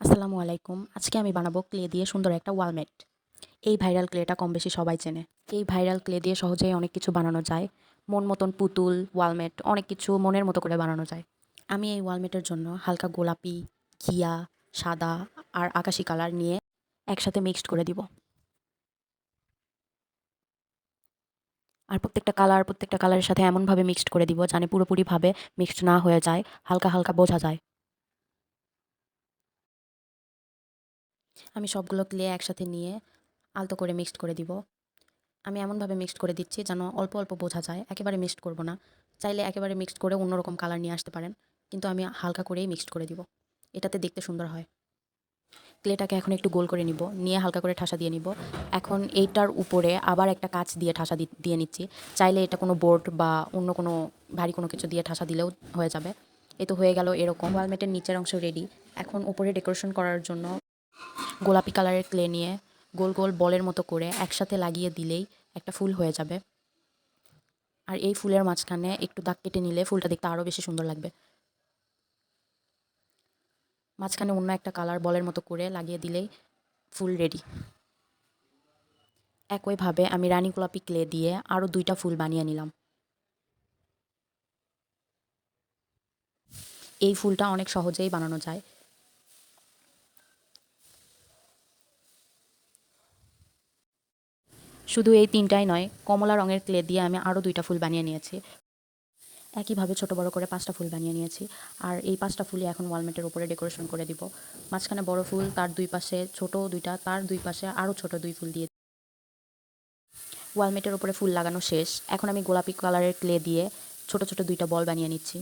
আসসালামু আলাইকুম। আজকে আমি বানাবো ক্লে দিয়ে সুন্দর একটা ওয়ালমেট। এই ভাইরাল ক্লেটা কম বেশি সবাই চেনে। এই ভাইরাল ক্লে দিয়ে সহজেই অনেক কিছু বানানো যায়। মন মতন পুতুল, ওয়ালমেট, অনেক কিছু মনের মতো করে বানানো যায়। আমি এই ওয়ালমেটের জন্য হালকা গোলাপি, ঘিয়া, সাদা আর আকাশি কালার নিয়ে একসাথে মিক্সড করে দিব। আর প্রত্যেকটা কালার, প্রত্যেকটা কালারের সাথে এমনভাবে মিক্সড করে দিব, জানে পুরোপুরিভাবে মিক্সড না হয়ে যায়, হালকা হালকা বোঝা যায়। আমি সবগুলো ক্লে একসাথে নিয়ে আলতো করে মিক্সড করে দিব। আমি এমনভাবে মিক্সড করে দিচ্ছি যেন অল্প অল্প বোঝা যায়। একেবারে মিক্সড করব না। চাইলে একেবারে মিক্সড করে অন্যরকম কালার নিয়ে আসতে পারেন। কিন্তু আমি হালকা করেই মিক্সড করে দিব। এটাতে দেখতে সুন্দর হয়। ক্লেটাকে এখন একটু গোল করে নিব। নিয়ে হালকা করে ঠাসা দিয়ে নিব। এখন এইটার উপরে আবার একটা কাচ দিয়ে ঠাসা দিয়ে নিচ্ছি। চাইলে এটা কোনো বোর্ড বা অন্য কোনো ভারী কোনো কিছু দিয়ে ঠাসা দিলেও হয়ে যাবে। এ তো হয়ে গেল এরকম। ওয়ালমেটের নিচের অংশ রেডি এখন উপরে ডেকোরেশন করার জন্য গোলাপি কালারের ক্লে নিয়ে গোল গোল বলের মতো করে একসাথে লাগিয়ে দিলেই একটা ফুল হয়ে যাবে। আর এই ফুলের মাঝখানে একটু দাগ কেটে নিলে ফুলটা দেখতে আরও বেশি সুন্দর লাগবে। মাঝখানে অন্য একটা কালার বলের মতো করে লাগিয়ে দিলেই ফুল রেডি। একইভাবে আমি রানী গোলাপি ক্লে দিয়ে আরও দুইটা ফুল বানিয়ে নিলাম। এই ফুলটা অনেক সহজেই বানানো যায়। শুধু এই তিনটাই নয়, কমলা রঙের ক্লে দিয়ে আমি আরও দুইটা ফুল বানিয়ে নিয়েছি। একইভাবে ছোট বড় করে পাঁচটা ফুল বানিয়ে নিয়েছি। আর এই পাঁচটা ফুলই এখন ওয়ালমেটের উপরে ডেকোরেশন করে দিব। মাঝখানে বড় ফুল, তার দুই পাশে ছোট দুইটা, তার দুই পাশে আরও ছোট দুই ফুল দিয়ে ওয়ালমেটের উপরে ফুল লাগানো শেষ। এখন আমি গোলাপি কালারের ক্লে দিয়ে ছোট ছোট দুইটা বল বানিয়ে নিচ্ছি।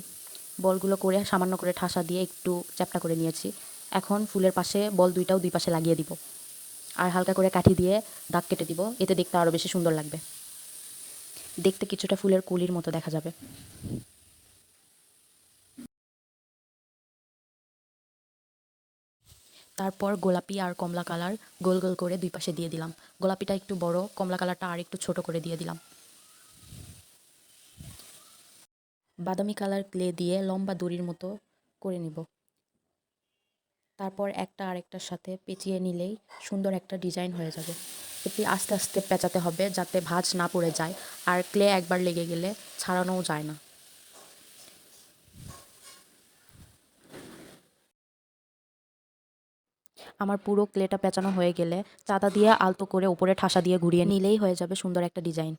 বলগুলো করে, সামান্য করে ঠাসা দিয়ে একটু চ্যাপটা করে নিয়েছি। এখন ফুলের পাশে বল দুইটাও দুই পাশে লাগিয়ে দিব। আর হালকা করে কাঠি দিয়ে দাগ কেটে দিব। এতে দেখতে আরও বেশি সুন্দর লাগবে। দেখতে কিছুটা ফুলের কুলির মতো দেখা যাবে। তারপর গোলাপি আর কমলা কালার গোল গোল করে দুই পাশে দিয়ে দিলাম। গোলাপিটা একটু বড়, কমলা কালারটা আর একটু ছোট করে দিয়ে দিলাম। বাদামি কালার ক্লে দিয়ে লম্বা দড়ির মতো করে নিব। তারপর একটা আরেকটার সাথে পেঁচিয়ে নিলেই সুন্দর একটা ডিজাইন হয়ে যাবে। এটি আস্তে আস্তে পেঁচাতে হবে যাতে ভাঁজ না পড়ে যায়, আর ক্লে একবার লেগে গেলে ছাড়ানোও যায় না। আমার পুরো ক্লেটা পেঁচানো হয়ে গেলে চাঁদা দিয়ে আলতো করে উপরে ঠাসা দিয়ে ঘুরিয়ে নিলেই হয়ে যাবে সুন্দর একটা ডিজাইন।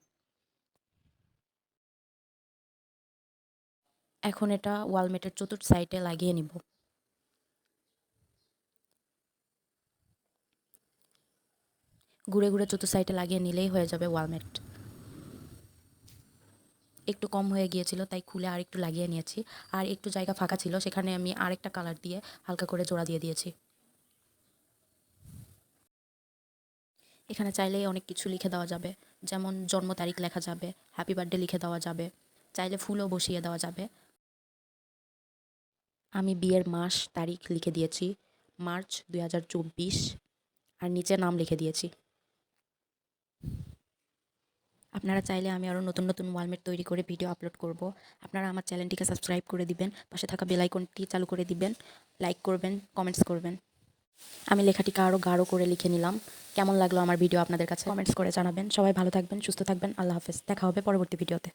এখন এটা ওয়ালমেটের চতুর্থ সাইডে লাগিয়ে নিব। ঘুরে ঘুরে চতুর্থ সাইডে লাগিয়ে নিলেই হয়ে যাবে ওয়ালমেট একটু কম হয়ে গিয়েছিল, তাই খুলে আর একটু লাগিয়ে নিয়েছি। আর একটু জায়গা ফাঁকা ছিল, সেখানে আমি আরেকটা কালার দিয়ে হালকা করে জোড়া দিয়ে দিয়েছি। এখানে চাইলেই অনেক কিছু লিখে দেওয়া যাবে। যেমন জন্ম তারিখ লেখা যাবে হ্যাপি বার্থডে লিখে দেওয়া যাবে। চাইলে ফুলও বসিয়ে দেওয়া যাবে। আমি বিয়ের মাস, তারিখ লিখে দিয়েছি, মার্চ দুই হাজার চব্বিশ। আর নিচে নাম লিখে দিয়েছি। আপনারা চাইলে আমি আরও নতুন নতুন ওয়ালমেট তৈরি করে ভিডিও আপলোড করব। আপনারা আমার চ্যানেলটিকে সাবস্ক্রাইব করে দিবেন, পাশে থাকা বেলাইকনটি চালু করে দিবেন লাইক করবেন কমেন্টস করবেন। আমি লেখাটিকে আরও গাঢ় করে লিখে নিলাম। কেমন লাগল আমার ভিডিও আপনাদের কাছে? কমেন্টস করে জানাবেন। সবাই ভালো থাকবেন, সুস্থ থাকবেন। আল্লাহ হাফেজ। দেখা হবে পরবর্তী ভিডিওতে